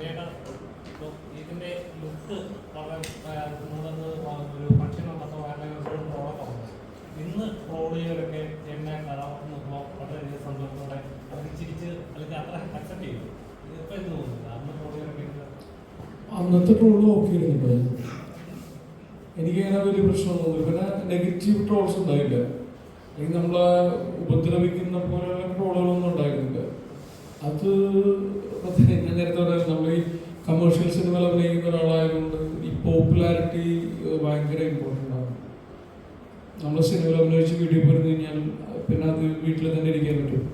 ഒരു എന്നെ അല്ലെങ്കിൽ അക്സെപ്റ്റ് അന്ന് അന്നത്തെ ട്രോൾ നോക്കിയിരുന്നു എനിക്ക് അങ്ങനെ വലിയ പ്രശ്നമൊന്നുമില്ല. പിന്നെ നെഗറ്റീവ് ട്രോൾസ് ഉണ്ടായില്ല. അല്ലെങ്കിൽ നമ്മളെ ഉപദ്രവിക്കുന്ന പോലെയുള്ള ട്രോളുകളൊന്നും ഉണ്ടായിരുന്നില്ല. അത് ഞാൻ നേരത്തെ പറയാം നമ്മൾ ഈ കമേഴ്ഷ്യൽ സിനിമയിൽ അഭിനയിക്കുന്ന ഒരാളായതുകൊണ്ട് ഈ പോപ്പുലാരിറ്റി ഭയങ്കര ഇമ്പോർട്ടന്റ് ആണ്. നമ്മൾ സിനിമയിൽ അഭിനയിച്ച് വീഡിയോ പോയിരുന്നു കഴിഞ്ഞാൽ പിന്നെ അത് വീട്ടിൽ തന്നെ ഇരിക്കാൻ പറ്റും.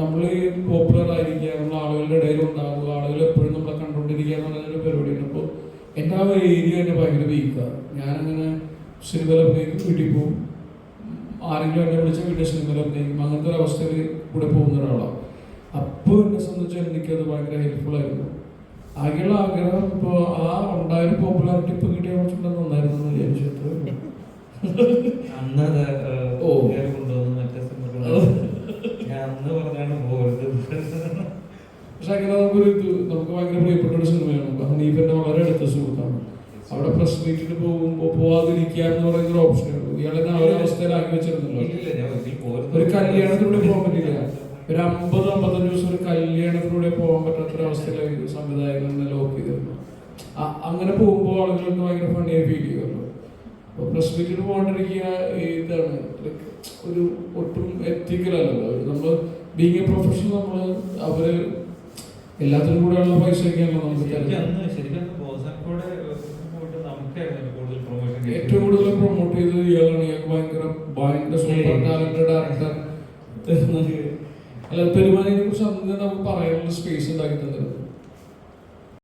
നമ്മൾ പോപ്പുലർ ആയിരിക്കുക നമ്മൾ ആളുകളുടെ ഇടയിൽ ഉണ്ടാവുക ആളുകൾ എപ്പോഴും നമ്മളെ കണ്ടുകൊണ്ടിരിക്കുക എന്ന് പറയുന്നൊരു പരിപാടിയുണ്ട് അപ്പോൾ എന്റെ ആ ഏരിയ എന്നെ ഭയങ്കര വീക്കാണ് ഞാനങ്ങനെ സിനിമയിൽ അഭിനയിക്കും വീട്ടിൽ പോകും ആരെങ്കിലും എന്നെ വിളിച്ചാൽ വീട്ടിൽ സിനിമയിൽ അഭിനയിക്കും. അങ്ങനത്തെ ഒരു അവസ്ഥയിൽ കൂടെ പോകുന്ന ഒരാളാണ് അപ്പോൾ എന്നെ സംബന്ധിച്ച് എനിക്കത് ഭയങ്കര ഹെൽപ്ഫുൾ ആയിരുന്നു. ആകെയുള്ള ആഗ്രഹം ഇപ്പോൾ ആ ഉണ്ടായ പോപ്പുലാരിറ്റി ഇപ്പൊ കിട്ടിയ കുറച്ചുണ്ടെന്ന് നന്നായിരുന്നു അന്ന് ഓ. കുട്ടികളെ കൊണ്ടുവന്ന് മറ്റേ സിനിമകൾ ഞാൻ അന്ന് പറഞ്ഞാണ് പോകരുത് പക്ഷെ അങ്ങനെ നമുക്കൊരു ഇത് നമുക്ക് ഭയങ്കര പ്രിയപ്പെട്ട ഒരു സിനിമയാണ്. ഹനീഫിന്റെ വളരെ അടുത്ത സുഹൃത്താണ്. അവിടെ പ്രസ് മീറ്റിന് പോകുമ്പോൾ പോവാതിരിക്കുക എന്ന് പറയുന്ന ഒരു ഓപ്ഷനേ ഉള്ളൂ. ഇയാളെ ആ ഒരു അവസ്ഥയിലാക്കി വെച്ചിരുന്നല്ലോ. ഒരു കല്യാണത്തിലൂടെ പോകാൻ പറ്റില്ല ഒരു അമ്പത് അമ്പത്തഞ്ച് ദിവസം ഒരു കല്യാണത്തിലൂടെ പോകാൻ പറ്റാത്ത ഒരു അവസ്ഥയിലായി സംവിധായകൻ എന്നെ ലോക്ക് ചെയ്തിരുന്നു അങ്ങനെ പോകുമ്പോൾ ആളുകൾക്ക് ഭയങ്കര ഫണ്ണിയായി ഫീൽ ചെയ്യുമല്ലോ അപ്പോൾ പ്രസ് പോകാണ്ടിരിക്കുക ഇതാണ്. ഒരു ഒട്ടും എത്തിക്കലല്ലോ നമ്മൾ നമ്മൾ ബീങ് എ പ്രൊഫഷണൽ നമ്മൾ അവർ എല്ലാത്തിനും കൂടെയുള്ള പൈസ ഒക്കെയാണല്ലോ നമുക്ക് ശരിക്കും ഏറ്റവും കൂടുതൽ പ്രൊമോട്ട് ചെയ്തത് ഇയാളാണ്. ഇയാൾക്ക് ഭയങ്കര ഭയങ്കര സൂപ്പർ ടാലന്റഡ് ആക്ടർ അല്ല പെരുമാനിനെ കുറിച്ച് അന്ന് നമുക്ക് പറയാനുള്ള സ്പേസ് ഉണ്ടാക്കി